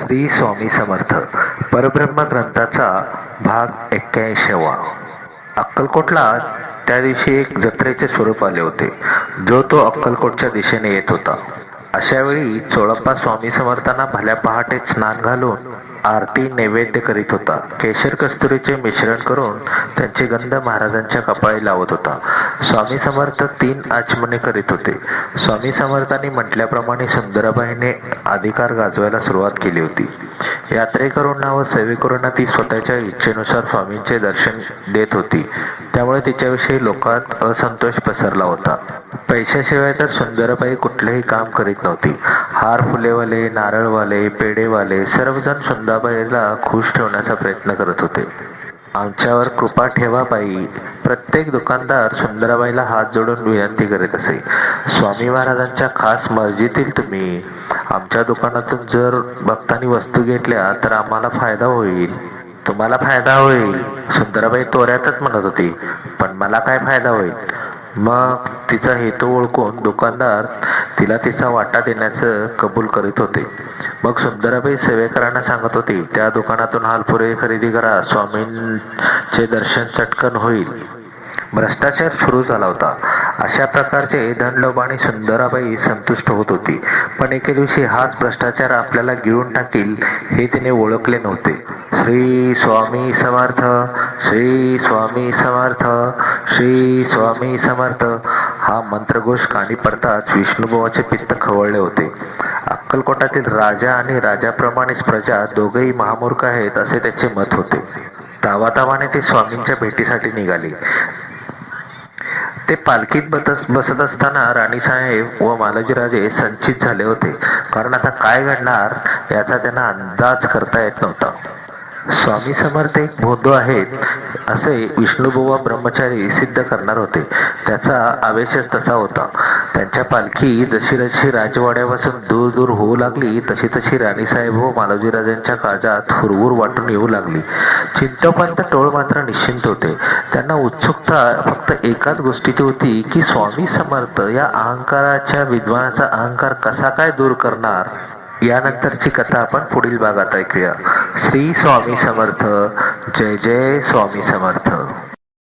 श्री स्वामी समर्थ. परब्रह्म ग्रंथाचा भाग एक्क्याऐंशीवा. अक्कलकोटला त्या दिवशी एक जत्रेचे स्वरूप आले होते. जो तो अक्कलकोटच्या दिशेने येत होता. अशा वेळी चोळप्पा स्वामी समर्थांना भल्या पहाटे स्नान घालून आरती नैवेद्य करीत होता. केशर कस्तुरीचे मिश्रण करून त्यांचे गंध महाराजांच्या कपाळी लावत होता. स्वामी समर्थ तीन आचमने करीत होते. स्वामी समर्थांनी म्हटल्याप्रमाणे सुंदराबाईने अधिकार गाजवायला सुरुवात केली होती. यात्रेकरूंना व सेवेकरूंना ती स्वतःच्या इच्छेनुसार स्वामींचे दर्शन देत होती. त्यामुळे तिच्याविषयी लोकात असंतोष पसरला होता. पैशाशिवाय तर सुंदरबाई कुठलेही काम करीत नव्हती. हार फुलेवाले नारळवाले पेढेवाले सर्वजण सुंदरबाईला खुश ठेवण्याचा प्रयत्न करत होते. आमच्यावर कृपा ठेवा बाई. प्रत्येक दुकानदार सुंदराबाईला हात जोडून विनंती करीत असे. स्वामी महाराजांच्या खास मर्जीतील तुम्ही. आमच्या दुकानातून जर भक्तांनी वस्तू घेतल्या तर आम्हाला फायदा होईल. तुम्हाला फायदा होईल. सुंदराबाई तोऱ्यातच म्हणत होती पण मला काय फायदा होईल? मग तिचा हेतू ओळखून दुकानदार तिला तिचा वाटा देण्याचं कबूल करीत होते. मग सुंदराबाई सेवेकरांना सांगत होती त्या दुकानातून हालपुरे खरेदी करा स्वामींचे दर्शन चटकन होईल. भ्रष्टाचार सुरू झाला होता. अशा प्रकारचे धनलोभ आणि सुंदराबाई संतुष्ट होत होती. पण एके दिवशी हाच भ्रष्टाचार आपल्याला गिळून टाकील हे तिने ओळखले नव्हते. श्री स्वामी समर्थ श्री स्वामी समर्थ श्री स्वामी समर्थ हा मंत्रघोष कानी पडताच विष्णुभावाचे पित्त खवळले होते. अक्कलकोटातील राजा आणि राजाप्रमाणेच प्रजा दोघेही महामूर्ख आहेत असे त्याचे मत होते. तावातावाने ते स्वामींच्या भेटीसाठी निघाले. ते पालखीत बसत बसत असताना राणीसाहेब व मालोजीराजे संचित झाले होते. कारण आता काय घडणार याचा त्यांना अंदाज करता येत नव्हता. स्वामी समर्थ एक भोंदू आहेत असे विष्णुबुवा ब्रह्मचारी सिद्ध करणार होते. त्याचा आवेशच तसा होता. त्यांच्या पालखी जशी जशी राजवाड्यापासून दूर दूर होऊ लागली तशी तशी राणीसाहेब व मालोजीराजांच्या काळजात हुरहुर वाटून येऊ लागली. चिंतोपंत टोळ मात्र निश्चिंत होते. त्यांना उत्सुकता फक्त एकाच गोष्टीची होती की स्वामी समर्थ या अहंकाराच्या विद्वानाचा अहंकार कसा काय दूर करणार? यानंतरची कथा आपण पुढील भागात ऐकूया. श्री स्वामी समर्थ. जय जय स्वामी समर्थ.